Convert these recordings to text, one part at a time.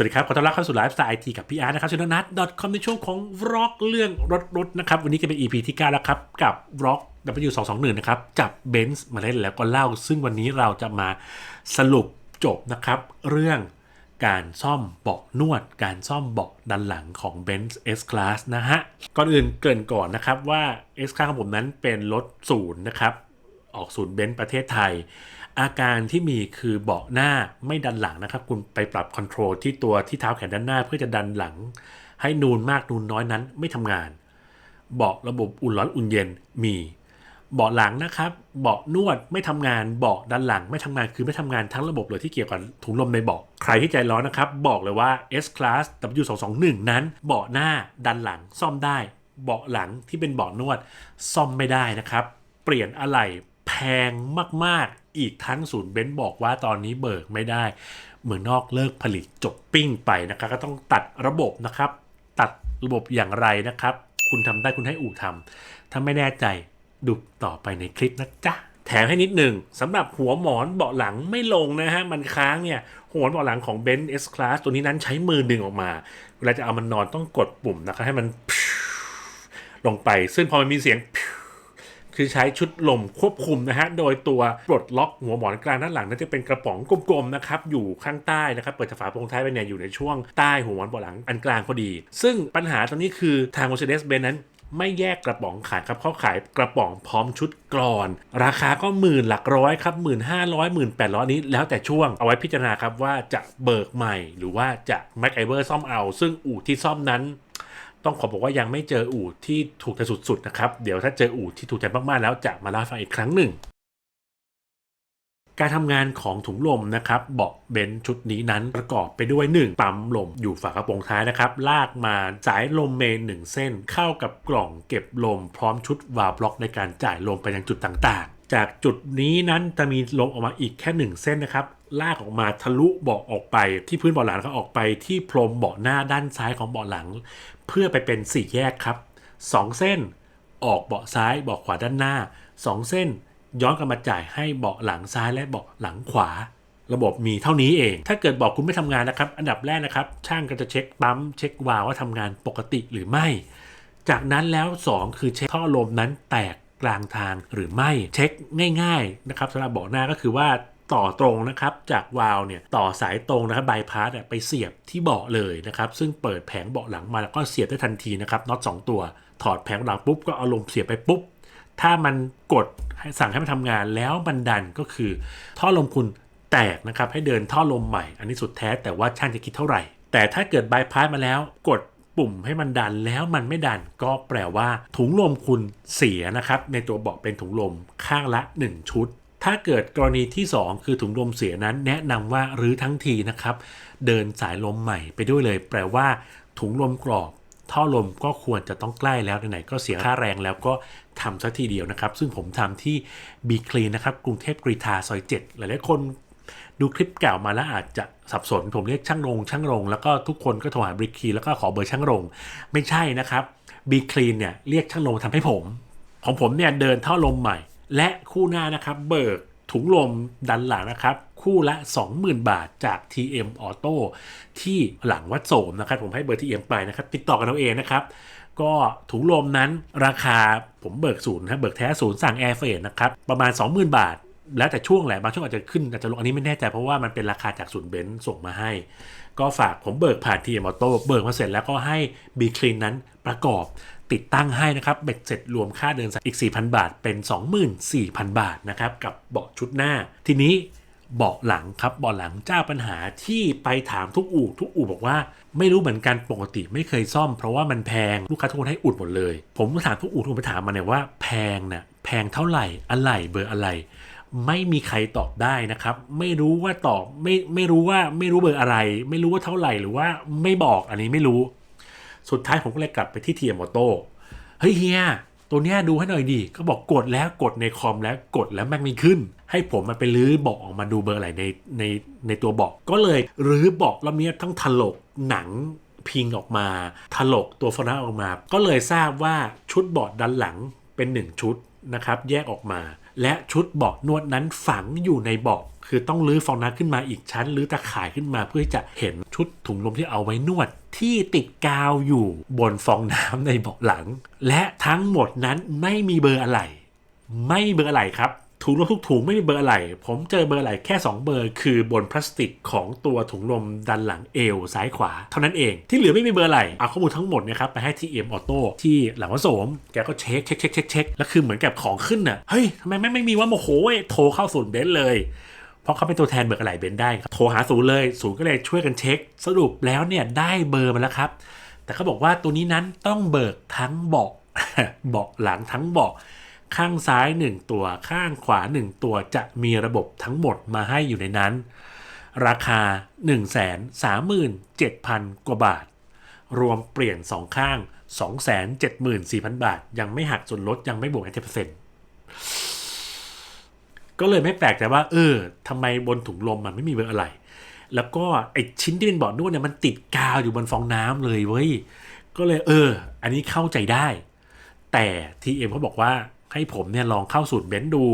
วัสดีครับ ขอต้อนรับเข้าสู่ไลฟ์สไตล์ไอทีกับพี่อาร์ตนะครับช anel นัท .com ในช่วงของวล็อกเรื่องรถรถนะครับ วันนี้ก็เป็น EP ที่ 9 แล้วครับ กับวล็อก W221 นะครับ จับเบนซ์มาเล่นแล้วก็เล่า ซึ่งวันนี้เราจะมาสรุปจบนะครับ เรื่องการซ่อมเบาะนวด การซ่อมเบาะด้านหลังของ Benz S Class นะฮะ ก่อนอื่นเกริ่นก่อนนะครับว่า S Class ของผมนั้นเป็นรถศูนย์นะครับ ออกศูนย์เบนซ์ประเทศไทย อาการที่มีคือเบาะหน้าไม่ดันหลังนะครับ คุณไปปรับคอนโทรลที่ตัวที่เท้าแขนด้านหน้า เพื่อจะดันหลัง ให้นูนมากนูนน้อยนั้นไม่ทำงาน เบาะระบบอุ่นร้อนอุ่นเย็นมี เบาะหลังนะครับเบาะนวดไม่ทำงาน เบาะด้านหลังไม่ทำงานคือไม่ทำงานทั้งระบบเลยที่เกี่ยวกับถุงลมในเบาะใครที่ใจร้อนนะครับ บอกเลยว่า S Class W221 นั้น เบาะหน้าดันหลังซ่อมได้ เบาะหลังที่เป็นเบาะนวดซ่อมไม่ได้นะครับ เปลี่ยนอะไหล่ แพงมากๆ อีกทั้งศูนย์เบนซ์บอกว่าตอนนี้เบิกไม่ได้ เมืองนอกเลิกผลิตจบปิ้งไปนะครับก็ต้องตัดระบบนะครับ ตัดระบบอย่างไรนะครับ คุณทำได้คุณให้อู่ทำถ้าไม่แน่ใจดูต่อไปในคลิปนะจ๊ะแถมให้นิดหนึ่งสำหรับหัวหมอนเบาะหลังไม่ลงนะฮะ มันค้างเนี่ย หัวหมอนเบาะหลังของ b e n z S Class ตัวนี้นั้นใช้มือดึงออกมา เวลาจะเอามันนอนต้องกดปุ่มนะครับให้มันลงไป ซึ่งพอมันมีเสียง คือใช้ชุดลมควบคุมนะฮะ โดยตัวปลดล็อกหัวหมอนกลางด้านหลังนั่นจะเป็นกระป๋องกลมๆนะครับ อยู่ข้างใต้นะครับ เปิดฝาโปรงท้ายไปเนี่ยอยู่ในช่วงใต้หัวหมอนเบาะหลังอันกลางพอดี ซึ่งปัญหาตรงนี้คือทาง Mercedes-Benz นั้นไม่แยกกระป๋องขายครับเขาขายกระป๋องพร้อมชุดกรอน ราคาก็หมื่นหลักร้อยครับหมื่นห้าร้อยหมื่นแปดร้อยนี้แล้วแต่ช่วงเอาไว้พิจารณาครับว่าจะเบิกใหม่ หรือว่าจะแม็กไอเวอร์ซ่อมเอา ซึ่งอู่ที่ซ่อมนั้น ต้องขอบอกว่ายังไม่เจออู่ที่ถูกใจสุดๆนะครับ เดี๋ยวถ้าเจออู่ที่ถูกใจมากๆแล้วจะมาเล่าฟังอีกครั้งหนึ่ง การทำงานของถุงลมนะครับเบาะเบนชุดนี้นั้นประกอบไปด้วย 1 ปั๊มลมอยู่ฝากระโปรงท้ายนะครับ ลากมาสายลมเมนหนึ่งเส้น เข้ากับกล่องเก็บลมพร้อมชุดวาล์วบล็อกในการจ่ายลมไปยังจุดต่างๆ จากจุดนี้นั้นจะมีลมออกมาอีกแค่ 1 เส้นนะครับ ลากออกมาทะลุเบาะออกไป ที่พื้นเบาะหลังแล้วก็ออกไปที่พรมเบาะหน้าด้านซ้ายของเบาะหลัง เพื่อไปเป็นสี่แยกครับสองเส้นออกเบาะซ้ายเบาะขวาด้านหน้า 2 เส้น ย้อนกลับมาจ่ายให้เบาะหลังซ้ายและเบาะหลังขวา ระบบมีเท่านี้เอง ถ้าเกิดบอกคุณไม่ทำงานนะครับ อันดับแรกนะครับ ช่างก็จะเช็คปั๊มเช็ควาล์วว่าทำงานปกติหรือไม่ จากนั้นแล้ว 2 คือเช็คท่อลมนั้นแตกกลางทางหรือไม่เช็คง่าย ๆ นะครับสำหรับเบาะหน้าก็คือว่า ต่อตรงนะครับจากวาล์วเนี่ยต่อสายตรงนะครับบายพาสไปเสียบที่เบาะเลยนะครับซึ่งเปิดแผงเบาะหลังมาแล้วก็เสียบได้ทันทีนะครับน็อตสองตัว ถอดแผงหลังปุ๊บก็เอาลมเสียบไปปุ๊บถ้ามันกดสั่งให้มันทำงานแล้วมันดันก็คือ ท่อลมคุณแตกนะครับให้เดินท่อลมใหม่ อันนี้สุดแท้แต่ว่าช่างจะคิดเท่าไหร่ แต่ถ้าเกิดบายพาสมาแล้วกดปุ่มให้มันดันแล้วมันไม่ดันก็แปลว่าถุงลมคุณเสียนะครับในตัวเบาะเป็นถุงลมข้างละ 1 ชุด ถ้าเกิดกรณีที่ 2 คือถุงลมเสียนั้น แนะนำว่ารื้อทั้งทีนะครับ เดินสายลมใหม่ไปด้วยเลย แปลว่า ถุงลมกรอบท่อลมก็ควรจะต้องใกล้แล้วไหนๆก็เสียค่าแรงแล้วก็ทำสักทีเดียวนะครับ ซึ่งผมทำที่บีคลีนะครับ กรุงเทพกรีฑาซอย7หลายๆคนดูคลิปเก่ามาแล้วอาจจะสับสน ผมเรียกช่างรง ช่างรง แล้วก็ทุกคนก็โทรหาบีคลีแล้วก็ขอเบอร์ช่างรง ไม่ใช่นะครับบีคลีเนี่ยเรียกช่างรงทำให้ผม ของผมเนี่ยเดินท่อลมใหม่ และคู่หน้านะครับเบิกถุงลมดันหลังนะครับ คู่ละ 20,000 บาทจาก TM Auto ที่หลังวัดโสมนะครับ ผมให้เบอร์ TM ไปนะครับ ติดต่อกันเอาเองนะครับ ก็ถุงลมนั้นราคาผมเบิกศูนย์นะเบิกแท้ศูนย์สั่งแอร์เฟรนะครับ ประมาณ 20,000 บาท แล้วแต่ช่วงแหละบางช่วงอาจจะขึ้นอาจจะลงอันนี้ไม่แน่ใจเพราะว่ามันเป็นราคาจากศูนย์เบนซ์ส่งมาให้ ก็ฝากผมเบิกผ่าน TM Auto เบิกมาเสร็จแล้วก็ให้ B Clean นั้นประกอบ ติดตั้งให้นะครับเบ็ดเสร็จรวมค่าเดินสายอีก 4,000 บาทเป็น 24,000 บาทนะครับกับเบาะชุดหน้า ทีนี้เบาะหลังครับเบาะหลังเจ้าปัญหาที่ไปถามทุกอู่ทุกอู่บอกว่า ไม่รู้เหมือนกันปกติไม่เคยซ่อมเพราะว่ามันแพงลูกค้าทุกคนให้อุดหมดเลย ผมถามทุกอู่ทุกคนไปถามมาเนี่ยว่าแพงน่ะแพงเท่าไหร่อะไรเบอร์อะไร ไม่มีใครตอบได้นะครับ ไม่รู้ว่าตอบไม่ไม่รู้ว่าไม่รู้เบอร์อะไร ไม่รู้ว่าเท่าไหร่หรือว่าไม่บอกอันนี้ไม่รู้ สุดท้ายผมก็เลยกลับไปที่เทีมอโต้เฮ้ยเฮียตัวเนี้ยดูให้หน่อยดิก็บอกกดแล้วกดในคอมแล้วกดแล้วแม่งไม่ขึ้น ให้ผมมาไปรื้อเบาะออกมาดูเบอร์อะไรในในในตัวเบาะก็เลยรื้อเบาะแล้วเนี้ยทั้งถลกหนังพิงออกมาถลกตัวฟอนต์ออกมา ก็เลยทราบว่าชุดเบาะด้านหลังเป็น 1 ชุด นะครับแยกออกมา และชุดเบาะนวดนั้นฝังอยู่ในเบาะคือต้องลื้อฟองน้ำขึ้นมาอีกชั้นลื้อตะข่ายขึ้นมาเพื่อจะเห็นชุดถุงลมที่เอาไว้นวด ที่ติดกาวอยู่บนฟองน้ำในเบาะหลัง และทั้งหมดนั้นไม่มีเบอร์อะไร ไม่มีเบอร์อะไรครับ ถุงลมทุกถุงไม่มีเบอร์อะไรผมเจอเบอร์อะไรแค่ 2 เบอร์ คือบนพลาสติกของตัวถุงลมดันหลังเอวซ้ายขวา เท่านั้นเองที่เหลือไม่มีเบอร์อะไรเอาข้อมูลทั้งหมดนะครับไปให้ที่เอ็มออโต้ที่หลังวัสมแกก็เช็คเช็คเช็คเช็คเช็คแล้วคือเหมือนกับของขึ้นน่ะเฮ้ยทำไมไม่ไม่มีว่าโมโหเว้ยโทรเข้าศูนย์เบนซ์เลยเพราะเขาเป็นตัวแทนเบอร์อะไรเบนซ์ได้ครับโทรหาศูนย์เลยศูนย์ก็เลยช่วยกันเช็ค สรุปแล้วเนี่ยได้เบอร์มาแล้วครับแต่เขาบอกว่าตัวนี้นั้นต้องเบิกทั้งเบาะเบาะหลังทั้งเบาะ ข้างซ้าย 1 ตัว ข้างขวา 1 ตัวจะมีระบบทั้งหมดมาให้อยู่ในนั้น ราคา 137,000 กว่าบาท รวมเปลี่ยน 2 ข้าง 274,000 บาท ยังไม่หักส่วนลดยังไม่บวกเปอร์เซ็นต์ก็เลยไม่แปลกใจว่า เออทำไมบนถุงลมมันไม่มีเบอร์อะไร แล้วก็ไอชิ้นที่เป็นเบาะนวดเนี่ยมันติดกาวอยู่บนฟองน้ำเลยเว้ยก็เลยเออ อันนี้เข้าใจได้ แต่ทีเอ็มเขาบอกว่า ให้ผมเนี่ยลองเข้าสูตรเบนซ์ดู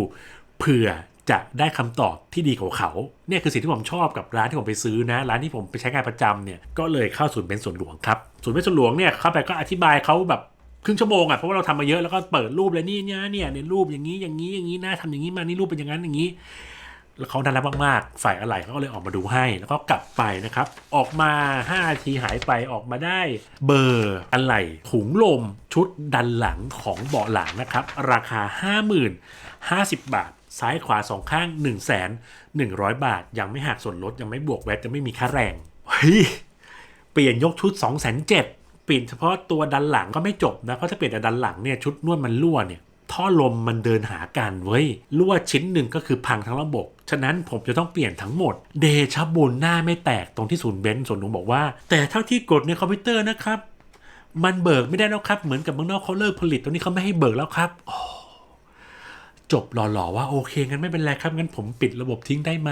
เผื่อจะได้คำตอบที่ดีกว่าเขา เนี่ยคือสิ่งที่ผมชอบกับร้านที่ผมไปซื้อนะ ร้านที่ผมไปใช้งานประจำเนี่ย ก็เลยเข้าศูนย์เบนซ์สวนหลวงครับศูนย์เบนซ์สวนหลวงเนี่ยเข้าไปก็อธิบายเขาแบบครึ่งชั่วโมงอะ เพราะว่าเราทำมาเยอะแล้วก็เปิดรูปเลยนี่เนี่ยเนี่ยในรูปอย่างนี้อย่างนี้อย่างนี้นะทำอย่างนี้มานี่รูปเป็นอย่างนั้นอย่างนี้ แล้วเขาน่ารักมากๆฝ่ายอะไรเขาก็เลยออกมาดูให้ แล้วก็กลับไปนะครับ ออกมา5นาทีหายไปออกมาได้ เบอร์อะไรถุงลมชุดดันหลังของเบาะหลังนะครับ ราคา 50,050 บาท ซ้ายขวาสองข้าง 1 1 0 0 0 บาท ยังไม่หักส่วนลดยังไม่บวกแวตจะไม่มีค่าแรงเฮ้ยเปลี่ยนยกชุด 2 7 0 0 0เปลี่ยนเฉพาะตัวดันหลังก็ไม่จบนะเพราะถ้าเปลี่ยนแต่ดันหลังเนี่ยชุดนวดมันรั่วเนี่ย ท่อลมมันเดินหากันเว้ยรั่วชิ้นหนึ่งก็คือพังทั้งระบบ ฉะนั้นผมจะต้องเปลี่ยนทั้งหมด เดชบุญหน้าไม่แตกตรงที่ศูนย์เบนซ์ส่วนหนูบอกว่า แต่เท่าที่กดในคอมพิวเตอร์นะครับ มันเบิกไม่ได้แล้วครับ เหมือนกับเมืองนอกเขาเลิกผลิตตรงนี้เขาไม่ให้เบิกแล้วครับจบหล่อๆว่าโอเคงั้นไม่เป็นไรครับงั้นผมปิดระบบทิ้งได้ไหม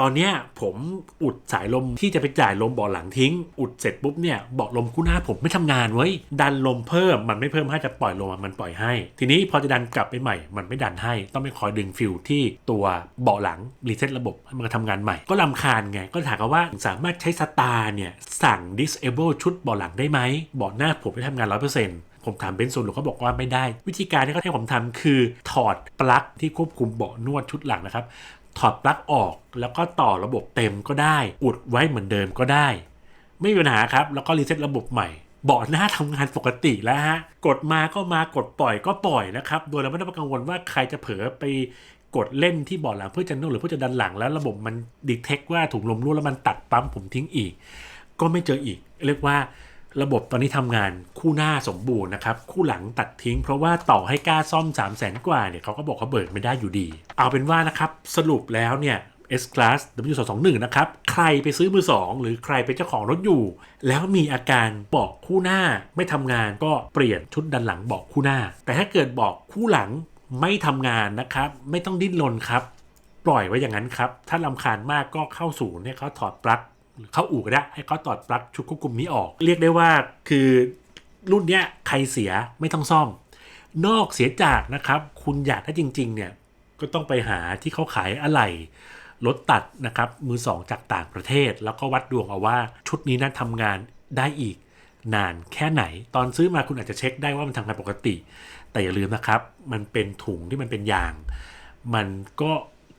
ตอนเนี้ยผมอุดสายลมที่จะไปจ่ายลมเบาะหลังทิ้ง อุดเสร็จปุ๊บเนี่ยเบาะลมคู่หน้าผมไม่ทำงานเว้ยดันลมเพิ่มมันไม่เพิ่มให้จะปล่อยลมมันปล่อยให้ ทีนี้พอจะดันกลับไปใหม่ มันไม่ดันให้ ต้องไปคอยดึงฟิลที่ตัวเบาะหลังรีเซ็ตระบบให้มันทำงานใหม่ ก็ลำคาญไง ก็ถามกันว่าสามารถใช้สตาร์เนี่ยสั่ง disable ชุดเบาะหลังได้ไหมเบาะหน้าผมไม่ทำงาน100%ผมถามเบนซ์โซนหลวงเขาบอกว่าไม่ได้ วิธีการที่เขาให้ผมทำคือถอดปลั๊กที่ควบคุมเบาะนวดชุดหลังนะครับ ถอดปลั๊กออก แล้วก็ต่อระบบเต็มก็ได้ อุดไว้เหมือนเดิมก็ได้ ไม่มีปัญหาครับ แล้วก็รีเซ็ตระบบใหม่เบาะหน้าทำงานปกติแล้วฮะ กดมาก็มากดปล่อยก็ปล่อยนะครับ โดยเราไม่ต้องกังวลว่าใครจะเผลอไปกดเล่นที่เบาะหลังเพื่อจะนวดหรือเพื่อจะดันหลังแล้วระบบมันดีเทคว่าถุงลมรั่วแล้วมันตัดปั๊มผมทิ้งอีก ก็ไม่เจออีก เรียกว่า ระบบตอนนี้ทำงานคู่หน้าสมบูรณ์นะครับ คู่หลังตัดทิ้ง เพราะว่าต่อให้กล้าซ่อม 3 0 0แสนกว่าเนี่ยเขาก็บอกเขาเบิกไม่ได้อยู่ดี เอาเป็นว่านะครับ สรุปแล้วเนี่ย S Class W221 นะครับ ใครไปซื้อมือ 2 หรือใครเป็นเจ้าของรถอยู่ แล้วมีอาการบาะคู่หน้าไม่ทำงานก็เปลี่ยนชุดดันหลังบาะคู่หน้า แต่ถ้าเกิดบาะคู่หลังไม่ทำงานนะครับ ไม่ต้องดิ้นรนครับ ปล่อยไว้อย่างนั้นครับ ถ้าลำคาญมากก็เข้าศูนย์ให้เขาถอดปลั๊ก เข้าอู่ก็ได้ให้เขาถอดปลั๊กชุดควบคุมนี้ออก เรียกได้ว่าคือรุ่นเนี้ยใครเสียไม่ต้องซ่อม นอกเสียจากนะครับ คุณอยากได้จริง ๆ เนี่ยก็ต้องไปหาที่เขาขายอะไหล่รถตัดนะครับมือสองจากต่างประเทศ แล้วก็วัดดวงเอาว่าชุดนี้นั้นทำงานได้อีกนานแค่ไหน ตอนซื้อมาคุณอาจจะเช็คได้ว่ามันทำงานปกติ แต่อย่าลืมนะครับ มันเป็นถุงที่มันเป็นยาง มันก็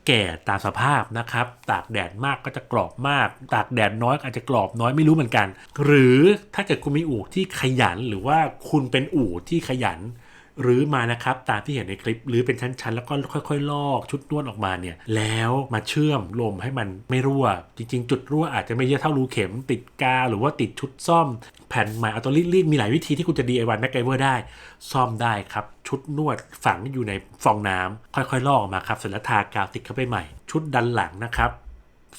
แก่ตามสภาพนะครับ ตากแดดมากก็จะกรอบมาก ตากแดดน้อยอาจจะกรอบน้อยไม่รู้เหมือนกัน หรือถ้าเกิดคุณมีอู่ที่ขยันหรือว่าคุณเป็นอู่ที่ขยัน รือมานะครับตามที่เห็นในคลิปหรือเป็นชั้นๆ แล้วก็ค่อย ๆ ลอกชุดนวดออกมาเนี่ยแล้วมาเชื่อมลมให้มันไม่รั่ว จริง ๆ จุดรั่วอาจจะไม่เยอะเท่ารูเข็มติดกาหรือว่าติดชุดซ่อม แผ่นใหม่เอาตัวรีดๆมีหลายวิธีที่คุณจะ DIY แม็กไกเวอร์ได้ ซ่อมได้ครับชุดนวดฝังอยู่ในฟองน้ำค่อยๆลอกออกมาครับเสร็จแล้วทากาวติดเข้าไปใหม่ ชุดดันหลังนะครับ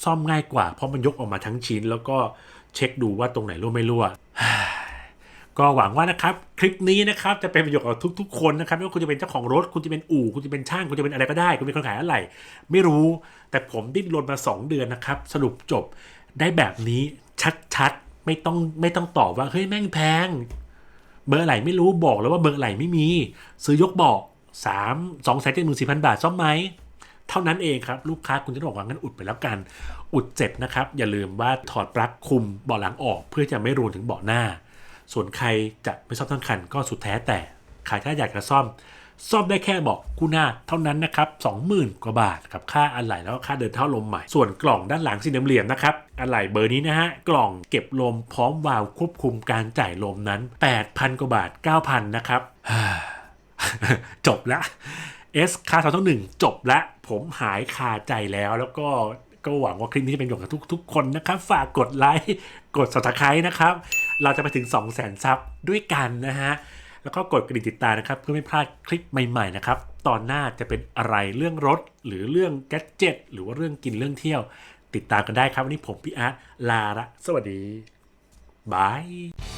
ซ่อมง่ายกว่าเพราะมันยกออกมาทั้งชิ้น แล้วก็เช็คดูว่าตรงไหนรั่วไม่รั่ว ก็หวังว่านะครับคลิปนี้นะครับจะเป็นประโยชน์กับทุกๆคนนะครับไม่ว่าคุณจะเป็นเจ้าของรถ คุณจะเป็นอู่คุณจะเป็นช่างคุณจะเป็นอะไรก็ได้ คุณเป็นคนขายอะไร ไม่รู้ แต่ผมดิ้นรนมา 2 เดือนนะครับ สรุปจบได้แบบนี้ชัดๆไม่ต้องไม่ต้องตอบว่าเฮ้ยแม่งแพง เบอร์ไหนไม่รู้บอกแล้วว่าเบอร์ไหนไม่มี ซื้อยกเบอก3 2 7 4 0 0 0บาทซ่อมไหมเท่านั้นเองครับลูกค้าคุณจะบอกว่างั้นอุดไปแล้วกัน อุดเสร็จนะครับ อย่าลืมว่าถอดปลั๊กคุมเบาะหลังออก เพื่อจะไม่รวนถึงเบาะหน้า ส่วนใครจะไม่ซ่อมทั้งคันก็สุดแท้แต่ใครถ้าอยากจะซ่อม ซ่อมได้แค่บาะคู่หน้าเท่านั้นนะครับ20,000 กว่าบาทกับค่าอะไหล่แล้วก็ค่าเดินเท่าลมใหม่ ส่วนกล่องด้านหลังสี่เหลี่ยมนะครับอะไหล่เบอร์นี้นะฮะกล่องเก็บลมพร้อมวาล์วควบคุมการจ่ายลมนั้น 8,000 กว่าบาท 9,000 นะครับจบละเอสคาสองหนึ่งจบละผมหายคาใจแล้วแล้วก็ ก็หวังว่าคลิปนี้จะเป็นประโยชน์กับทุกทุกคนนะครับ ฝากกดไลค์กด subscribe นะครับ เราจะไปถึง 2 0 0 0 0 0ซับด้วยกันนะฮะแล้วก็กดกระดิ่งติดตามนะครับ เพื่อไม่พลาดคลิปใหม่ๆนะครับตอนหน้าจะเป็นอะไรเรื่องรถ หรือเรื่องแกดเจ็ตหรือว่าเรื่องกินเรื่องเที่ยว ติดตามกันได้ครับวันนี้ผมพี่อาร์ตลาละสวัสดีบาย